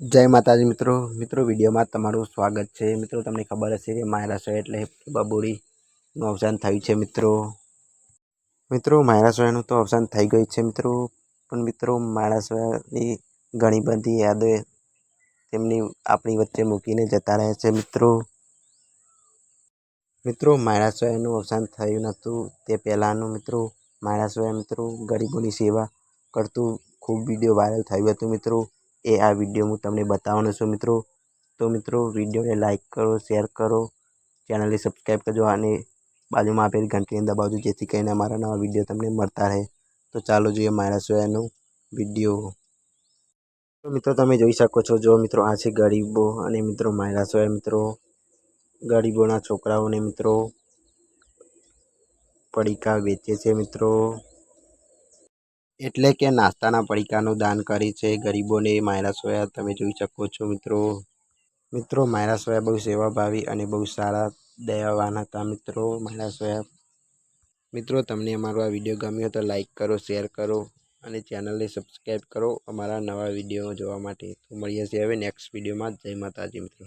જય માતાજી મિત્રો. મિત્રો, વિડીયોમાં તમારું સ્વાગત છે. મિત્રો, તમને ખબર હશે કે માયરાસો એટલે બબુડીનું અવસાન થયું છે, મિત્રો. મિત્રો માયરાસોયાનું તો અવસાન થઈ ગયું છે, મિત્રો. પણ મિત્રો માયરાસોયાની ઘણી બધી યાદો તેમની આપણી વચ્ચે મૂકીને જતા રહે છે, મિત્રો. મિત્રો માયરાસોયાનું અવસાન થયું નહોતું તે પહેલાંનું, મિત્રો. માયરાસોયા મિત્રો, ગરીબોની સેવા કરતું ખૂબ વીડિયો વાયરલ થયું હતું, મિત્રો. એ આ વીડિયો હું તમને બતાવવાનો છું મિત્રો. તો મિત્રો વિડીયોને લાઇક કરો શેર કરો ચેનલને સબસ્ક્રાઈબ કરજો અને બાજુમાં આપેલી ઘંટીને દબાવજો, જેથી કરીને અમારા નવા વીડિયો તમને મળતા રહે. તો ચાલો જોઈએ મારા સોયાનો વીડિયો તો મિત્રો, તમે જોઈ શકો છો, જો મિત્રો આ છે ગરીબો અને મિત્રો માયરા સોયા મિત્રો. ગરીબોના છોકરાઓને મિત્રો પડીકા વેચે છે મિત્રો. એટલે કે નાસ્તાના પડીકાનું દાન કરે છે, ગરીબોને માયરા સોયા, તમે જોઈ શકો છો મિત્રો. મિત્રો, માયરા સોયા બહુ સેવાભાવી અને બહુ સારા, દયાવાન હતા મિત્રો, માયરા સોયા. મિત્રો, તમને અમારો આ વીડિયો ગમ્યો તો લાઈક કરો, શેર કરો અને ચેનલને સબસ્ક્રાઈબ કરો અમારા નવા વીડિયો જોવા માટે. તો મળીએ છીએ હવે નેક્સ્ટ વિડીયોમાં. જય માતાજી મિત્રો.